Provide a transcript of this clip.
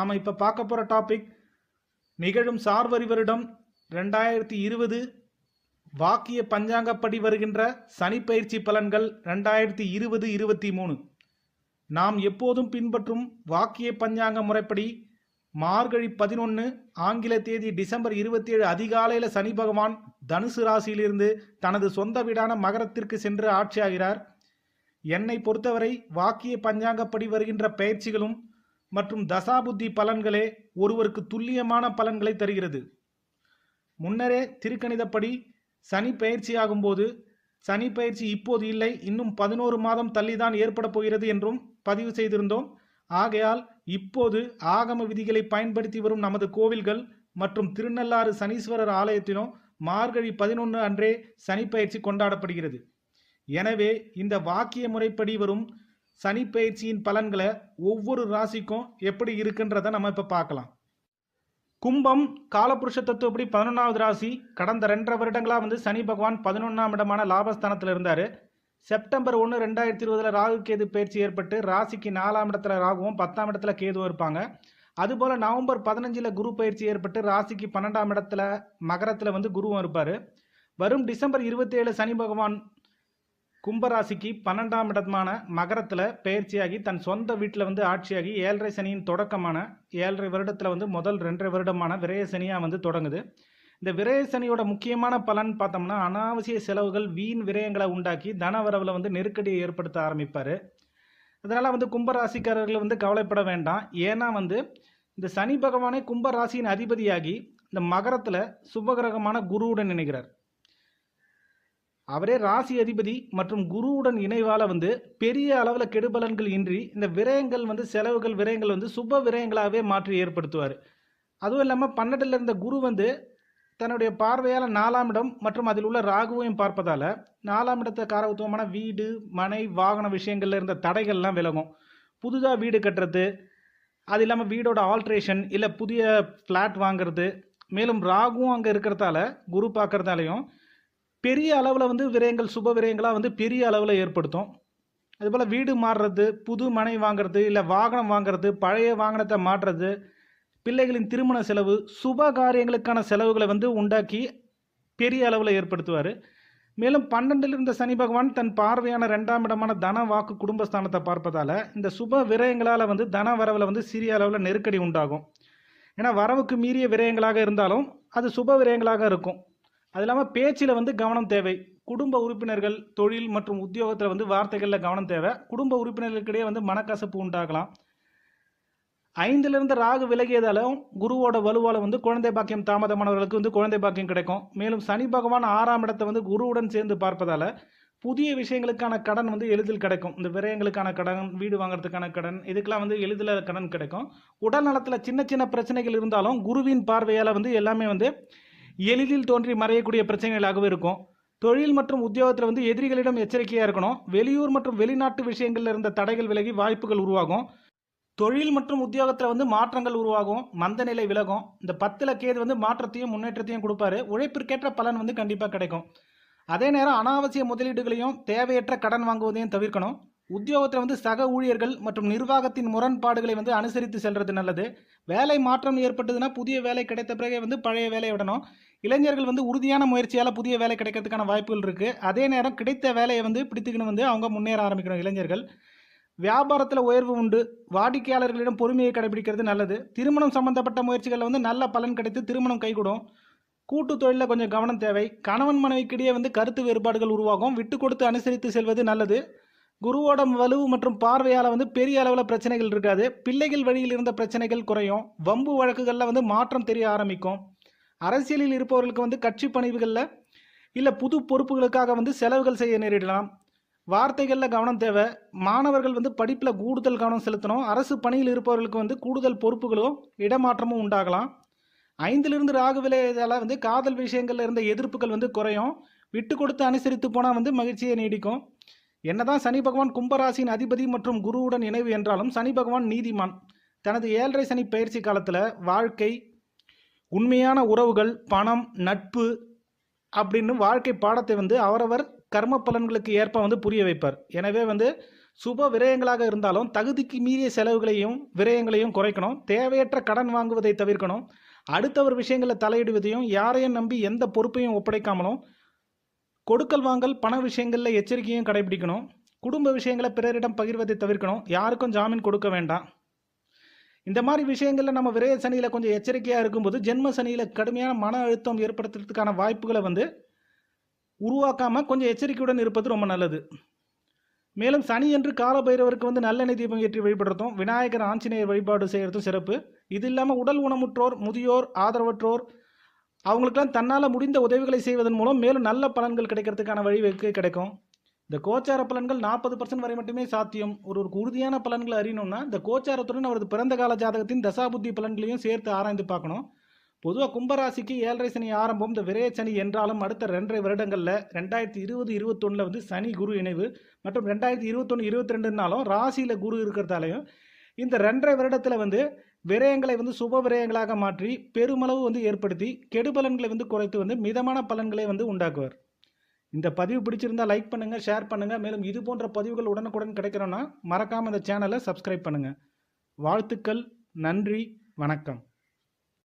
நாம் இப்போ பார்க்க போகிற டாபிக் நிகழும் சார்வரி வருடம் ரெண்டாயிரத்தி இருபது வாக்கிய பஞ்சாங்கப்படி வருகின்ற சனிப்பயிற்சி பலன்கள் ரெண்டாயிரத்தி இருபது இருபத்தி மூணு. நாம் எப்போதும் பின்பற்றும் வாக்கிய பஞ்சாங்க முறைப்படி மார்கழி பதினொன்று ஆங்கில தேதி டிசம்பர் இருபத்தி ஏழு அதிகாலையில் சனி பகவான் தனுசு ராசியிலிருந்து தனது சொந்த வீடான மகரத்திற்கு சென்று ஆட்சியாகிறார். என்னை பொறுத்தவரை வாக்கிய பஞ்சாங்கப்படி வருகின்ற பயிற்சிகளும் மற்றும் தசாபுத்தி பலன்களே ஒருவருக்கு துல்லியமான பலன்களை தருகிறது. முன்னரே திருக்கணிதப்படி சனி பயிற்சியாகும் போது சனி பயிற்சி இப்போது இல்லை இன்னும் பதினோரு மாதம் தள்ளிதான் ஏற்பட போகிறது என்றும் பதிவு செய்திருந்தோம். ஆகையால் இப்போது ஆகம விதிகளை பயன்படுத்தி வரும் நமது கோவில்கள் மற்றும் திருநள்ளாறு சனீஸ்வரர் ஆலயத்திலும் மார்கழி பதினொன்று அன்றே சனி பயிற்சி கொண்டாடப்படுகிறது. எனவே இந்த வாக்கிய முறைப்படி வரும் சனி பயிற்சியின் பலன்களை ஒவ்வொரு ராசிக்கும் எப்படி இருக்குன்றதை நம்ம இப்போ பார்க்கலாம். கும்பம் காலபுருஷ தத்துவப்படி பதினொன்றாவது ராசி கடந்த ரெண்டரை வருடங்களாக வந்து சனி பகவான் பதினொன்றாம் இடமான லாபஸ்தானத்தில் இருந்தார். செப்டம்பர் ஒன்று ரெண்டாயிரத்தி இருபதில் ராகு கேது பயிற்சி ஏற்பட்டு ராசிக்கு நாலாம் இடத்துல ராகுவும் பத்தாம் இடத்துல கேதுவும் இருப்பாங்க. அதுபோல் நவம்பர் பதினஞ்சில் குரு பயிற்சி ஏற்பட்டு ராசிக்கு பன்னெண்டாம் இடத்துல மகரத்தில் வந்து குருவும் இருப்பார். வரும் டிசம்பர் இருபத்தேழு சனி பகவான் கும்பராசிக்கு பன்னெண்டாம் இடமான மகரத்தில் பயிற்சியாகி தன் சொந்த வீட்டில் வந்து ஆட்சியாகி ஏழரை சனியின் தொடக்கமான ஏழரை வருடத்தில் வந்து முதல் ரெண்டரை வருடமான விரய சனியாக வந்து தொடங்குது. இந்த விரய சனியோட முக்கியமான பலன் பார்த்தோம்னா அனாவசிய செலவுகள் வீண் விரயங்களை உண்டாக்கி தனவரவில் வந்து நெருக்கடியை ஏற்படுத்த ஆரம்பிப்பார். அதனால் வந்து கும்பராசிக்காரர்கள் வந்து கவலைப்பட வேண்டாம். ஏன்னா வந்து இந்த சனி பகவானே கும்பராசியின் அதிபதியாகி இந்த மகரத்தில் சுபகிரகமான குருவுடன் நினைக்கிறார் அவரே ராசி அதிபதி மற்றும் குருவுடன் இணைவால வந்து பெரிய அளவில் கெடுபலன்கள் இன்றி இந்த விரயங்கள் வந்து செலவுகள் விரயங்கள் வந்து சுப விரயங்களாகவே மாற்றி ஏற்படுத்துவார். அதுவும் இல்லாமல் பன்னெண்டில் இருந்த குரு வந்து தன்னுடைய பார்வையால் நாலாம் இடம் மற்றும் அதில் உள்ள ராகுவையும் பார்ப்பதால் நாலாம் இடத்த காரகத்துவமான வீடு மனை வாகன விஷயங்களில் இருந்த தடைகள்லாம் விலகும். புதுதாக வீடு கட்டுறது அது இல்லாமல் வீடோட ஆல்ட்ரேஷன் இல்லை புதிய ஃப்ளாட் வாங்குறது மேலும் ராகுவும் அங்கே இருக்கிறதால குரு பார்க்குறதாலையும் பெரிய அளவில் வந்து விரயங்கள் சுப விரயங்களாக வந்து பெரிய அளவில் ஏற்படுத்தும். அதுபோல் வீடு மாறுறது புது மனை வாங்குறது இல்லை வாகனம் வாங்குறது பழைய வாகனத்தை மாற்றுறது பிள்ளைகளின் திருமண செலவு சுப காரியங்களுக்கான செலவுகளை வந்து உண்டாக்கி பெரிய அளவில் ஏற்படுத்துவார். மேலும் பன்னெண்டில் இருந்த சனி பகவான் தன் பார்வையான ரெண்டாம் இடமான தன வாக்கு குடும்பஸ்தானத்தை பார்ப்பதால் இந்த சுப விரயங்களால் வந்து தன வரவில் வந்து சிறிய அளவில் நெருக்கடி உண்டாகும். ஏன்னா வரவுக்கு மீறிய விரயங்களாக இருந்தாலும் அது சுப விரயங்களாக இருக்கும். அது இல்லாமல் பேச்சில் வந்து கவனம் தேவை. குடும்ப உறுப்பினர்கள் தொழில் மற்றும் உத்தியோகத்தில் வந்து வார்த்தைகளில் கவனம் தேவை. குடும்ப உறுப்பினர்களுக்கிடையே வந்து மனக்கசப்பு உண்டாகலாம். ஐந்திலிருந்து ராகு விலகியதாலும் குருவோட வலுவால் வந்து குழந்தை பாக்கியம் தாமதமானவர்களுக்கு வந்து குழந்தை பாக்கியம் கிடைக்கும். மேலும் சனி பகவான் ஆறாம் இடத்தை வந்து குருவுடன் சேர்ந்து பார்ப்பதால் புதிய விஷயங்களுக்கான கடன் வந்து எளிதில் கிடைக்கும். இந்த விரயங்களுக்கான கடன் வீடு வாங்குறதுக்கான கடன் இதுக்கெல்லாம் வந்து எளிதில் கடன் கிடைக்கும். உடல் நலத்தில் சின்ன சின்ன பிரச்சனைகள் இருந்தாலும் குருவின் பார்வையால் வந்து எல்லாமே வந்து எளிதில் தோன்றி மறையக்கூடிய பிரச்சனைகளாகவே இருக்கும். தொழில் மற்றும் உத்தியோகத்தில் வந்து எதிரிகளிடம் எச்சரிக்கையாக இருக்கணும். வெளியூர் மற்றும் வெளிநாட்டு விஷயங்களில் இருந்த தடைகள் விலகி வாய்ப்புகள் உருவாகும். தொழில் மற்றும் உத்தியோகத்தில் வந்து மாற்றங்கள் உருவாகும். மந்த நிலை விலகும். இந்த பத்தில் கேது வந்து மாற்றத்தையும் முன்னேற்றத்தையும் கொடுப்பாரு. உழைப்பிற்கேற்ற பலன் வந்து கண்டிப்பாக கிடைக்கும். அதே நேரம் அனாவசிய முதலீடுகளையும் தேவையற்ற கடன் வாங்குவதையும் தவிர்க்கணும். உத்தியோகத்தில் வந்து சக ஊழியர்கள் மற்றும் நிர்வாகத்தின் முரண்பாடுகளை வந்து அனுசரித்து செல்றது நல்லது. வேலை மாற்றம் ஏற்பட்டதுன்னா புதிய வேலை கிடைத்த பிறகு வந்து பழைய வேலையை விடணும். இளைஞர்கள் வந்து உறுதியான முயற்சியால் புதிய வேலை கிடைக்கிறதுக்கான வாய்ப்புகள் இருக்குது அதே நேரம் கிடைத்த வேலையை வந்து பிடித்துக்கணும் வந்து அவங்க முன்னேற ஆரம்பிக்கணும் இளைஞர்கள். வியாபாரத்தில் உயர்வு உண்டு. வாடிக்கையாளர்களிடம் பொறுமையை கடைபிடிக்கிறது நல்லது. திருமணம் சம்பந்தப்பட்ட முயற்சிகளில் வந்து நல்ல பலன் கிடைத்து திருமணம் கைகூடும். கூட்டு தொழிலில் கொஞ்சம் கவனம் தேவை. கணவன் மனைவிக்கிடையே வந்து கருத்து வேறுபாடுகள் உருவாகும். விட்டு கொடுத்து அனுசரித்து செல்வது நல்லது. குருவோட வலுவு மற்றும் பார்வையால் வந்து பெரிய அளவில் பிரச்சனைகள் இருக்காது. பிள்ளைகள் வழியில் இருந்த பிரச்சனைகள் குறையும். வம்பு வழக்குகளில் வந்து மாற்றம் தெரிய ஆரம்பிக்கும். அரசியலில் இருப்பவர்களுக்கு வந்து கட்சி பணிவுகளில் இல்லை புது பொறுப்புகளுக்காக வந்து செலவுகள் செய்ய நேரிடலாம். வார்த்தைகளில் கவனம் தேவை. மாணவர்கள் வந்து படிப்பில் கூடுதல் கவனம் செலுத்தணும். அரசு பணியில் இருப்பவர்களுக்கு வந்து கூடுதல் பொறுப்புகளும் இடமாற்றமும் உண்டாகலாம். ஐந்திலிருந்து ராகு விலையால் வந்து காதல் விஷயங்களில் இருந்த எதிர்ப்புகள் வந்து குறையும். விட்டு கொடுத்து அனுசரித்து போனால் வந்து மகிழ்ச்சியை நீடிக்கும். என்னதான் சனி பகவான் கும்பராசியின் அதிபதி மற்றும் குருவுடன் இணைவு என்றாலும் சனி பகவான் நீதிமான். தனது ஏழரை சனி பயிற்சி காலத்தில் வாழ்க்கை உண்மையான உறவுகள் பணம் நட்பு அப்படின்னு வாழ்க்கை பாடத்தை வந்து அவரவர் கர்ம பலன்களுக்கு ஏற்ப வந்து புரிய வைப்பார். எனவே வந்து சுப விரயங்களாக இருந்தாலும் தகுதிக்கு மீறிய செலவுகளையும் விரயங்களையும் குறைக்கணும். தேவையற்ற கடன் வாங்குவதை தவிர்க்கணும். அடுத்தவர் விஷயங்களில் தலையிடுவதையும் யாரையும் நம்பி எந்த பொறுப்பையும் ஒப்படைக்காமலும் கொடுக்கல் வாங்கல் பண விஷயங்களில் எச்சரிக்கையும் கடைபிடிக்கணும். குடும்ப விஷயங்களை பிறரிடம் பகிர்வதை தவிர்க்கணும். யாருக்கும் ஜாமீன் கொடுக்க வேண்டாம். இந்த மாதிரி விஷயங்களில் நம்ம விரைய சனியில் கொஞ்சம் எச்சரிக்கையாக இருக்கும்போது ஜென்ம சனியில் கடுமையான மன அழுத்தம் ஏற்படுத்துறதுக்கான வாய்ப்புகளை வந்து உருவாக்காமல் கொஞ்சம் எச்சரிக்கையுடன் இருப்பது ரொம்ப நல்லது. மேலும் சனி என்று கால பைரவருக்கு வந்து நல்லெண்ணெய் தீபம் ஏற்றி வழிபடுறதும் விநாயகர் ஆஞ்சநேயர் வழிபாடு செய்கிறதும் சிறப்பு. இது இல்லாமல் உடல் உணமுற்றோர் முதியோர் ஆதரவற்றோர் அவங்களுக்கெல்லாம் தன்னால் முடிந்த உதவிகளை செய்வதன் மூலம் மேலும் நல்ல பலன்கள் கிடைக்கிறதுக்கான வழிவகு கிடைக்கும். இந்த கோச்சார பலன்கள் நாற்பது பர்சன்ட் வரை மட்டுமே சாத்தியம். ஒரு ஒரு உறுதியான பலன்களை அறியணும்னா இந்த கோச்சாரத்துடன் அவரது பிறந்த கால ஜாதகத்தின் தசாபுத்தி பலன்களையும் சேர்த்து ஆராய்ந்து பார்க்கணும். பொதுவாக கும்பராசிக்கு ஏழரை சனி ஆரம்பம் இந்த விரைய சனி என்றாலும் அடுத்த ரெண்டரை வருடங்களில் ரெண்டாயிரத்தி இருபது இருபத்தொன்னில் வந்து சனி குரு இணைவு மற்றும் ரெண்டாயிரத்தி இருபத்தொன்று இருபத்தி ரெண்டுனாலும் ராசியில் குரு இருக்கிறதாலையும் இந்த ரெண்டரை வருடத்தில் வந்து விரயங்களை வந்து சுப விரயங்களாக மாற்றி பெருமளவு வந்து ஏற்படுத்தி கெடுபலன்களை வந்து குறைத்து வந்து மிதமான பலன்களை வந்து உண்டாக்குவார். இந்த பதிவு பிடிச்சிருந்தா லைக் பண்ணுங்கள் ஷேர் பண்ணுங்கள் மேலும் இது போன்ற பதிவுகள் உடனுக்குடன் கிடைக்கிறோன்னா மறக்காமல் இந்த சேனலை சப்ஸ்கிரைப் பண்ணுங்கள் வாழ்த்துக்கள் நன்றி வணக்கம்.